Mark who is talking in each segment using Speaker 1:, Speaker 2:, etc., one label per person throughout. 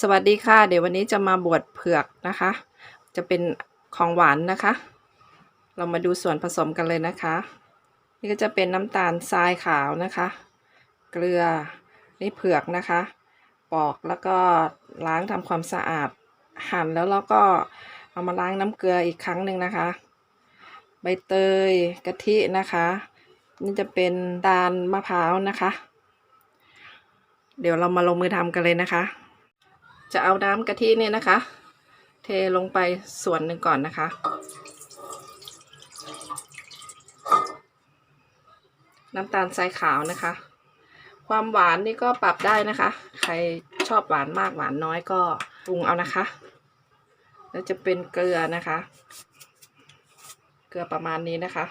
Speaker 1: สวัสดีค่ะ เดี๋ยววันนี้จะมาบวชเผือกนะคะ จะเป็นของหวานนะคะ เรามาดูส่วนผสมกันเลยนะคะ นี่ก็จะเป็นน้ำตาลทรายขาวนะคะ เกลือนี่เผือกนะคะ ปอกแล้วก็ล้างทำความสะอาดหั่นแล้วเราก็เอามาล้างน้ำเกลืออีกครั้งหนึ่งนะคะ ใบเตยกะทินะคะ นี่จะเป็นตาลมะพร้าวนะคะ เดี๋ยวเรามาลงมือทำกันเลยนะคะ จะเอาน้ำกะทิเนี่ยนะคะ เทลงไปส่วนหนึ่งก่อนนะคะ น้ำตาลทรายขาวนะคะ ความหวานนี่ก็ปรับได้นะคะ ใครชอบหวานมากหวานน้อยก็ปรุงเอานะคะ แล้วจะเป็นเกลือนะคะ เกลือประมาณนี้นะคะ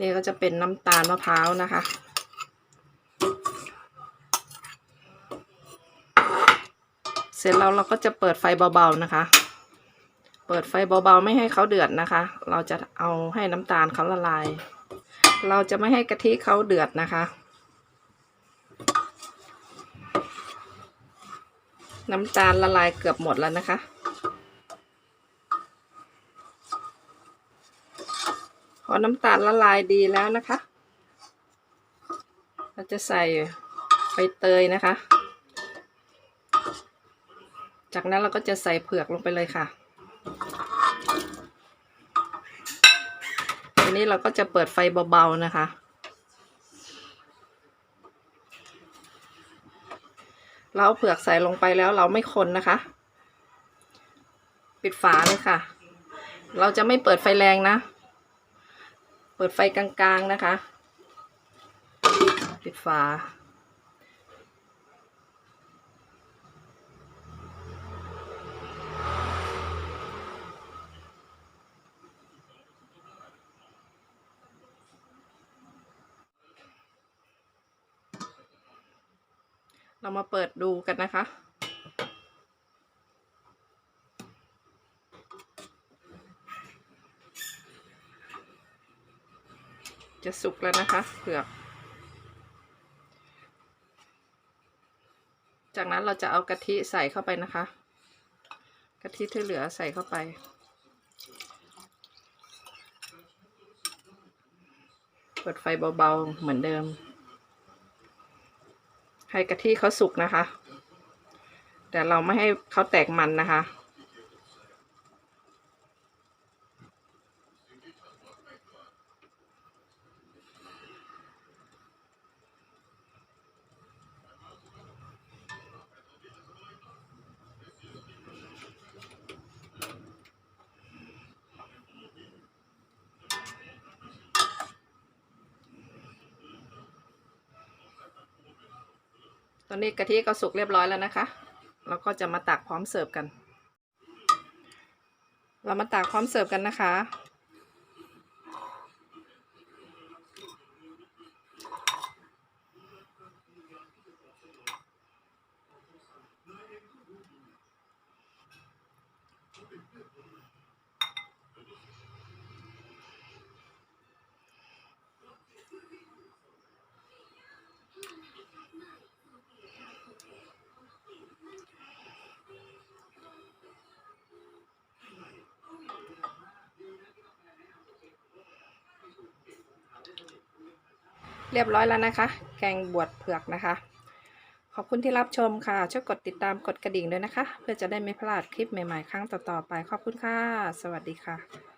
Speaker 1: นี่ก็จะเป็นน้ำตาลมะพร้าวนะคะ เสร็จแล้วเราก็จะเปิดไฟเบาๆนะคะ เปิดไฟเบาๆไม่ให้เขาเดือดนะคะ เราจะเอาให้น้ำตาลเขาละลาย เราจะไม่ให้กะทิเขาเดือดนะคะ น้ำตาลละลายเกือบหมดแล้วนะคะพอน้ำตาลละลายดีแล้วนะคะ เราจะใส่ใบเตยนะคะ จากนั้นเราก็จะใส่เผือกลงไปเลยค่ะทีนี้เราก็จะเปิดไฟเบาๆนะคะ เราเผือกใส่ลงไปแล้วเราไม่คนนะคะ ปิดฝาเลยค่ะ เราจะไม่เปิดไฟแรงนะ เปิดไฟกลางๆนะคะ ปิดฝา เรามาเปิดดูกันนะคะ จะสุกแล้วนะคะเผือก จากนั้นเราจะเอากะทิใส่เข้าไปนะคะ กะทิที่เหลือใส่เข้าไปเปิดไฟเบาๆ เหมือนเดิม ให้กะทิเขาสุกนะคะ แต่เราไม่ให้เขาแตกมันนะคะ ตอนนี้กะทิก็สุกเรียบร้อยแล้วนะคะเราก็จะมาตักพร้อมเสิร์ฟกัน เรามาตักพร้อมเสิร์ฟกันนะคะ เรียบร้อยแล้วนะคะ แกงบวชเผือกนะคะ ขอบคุณที่รับชมค่ะ ช่วยกดติดตามกดกระดิ่งด้วยนะคะ เพื่อจะได้ไม่พลาดคลิปใหม่ๆ ครั้งต่อๆไป ขอบคุณค่ะ สวัสดีค่ะ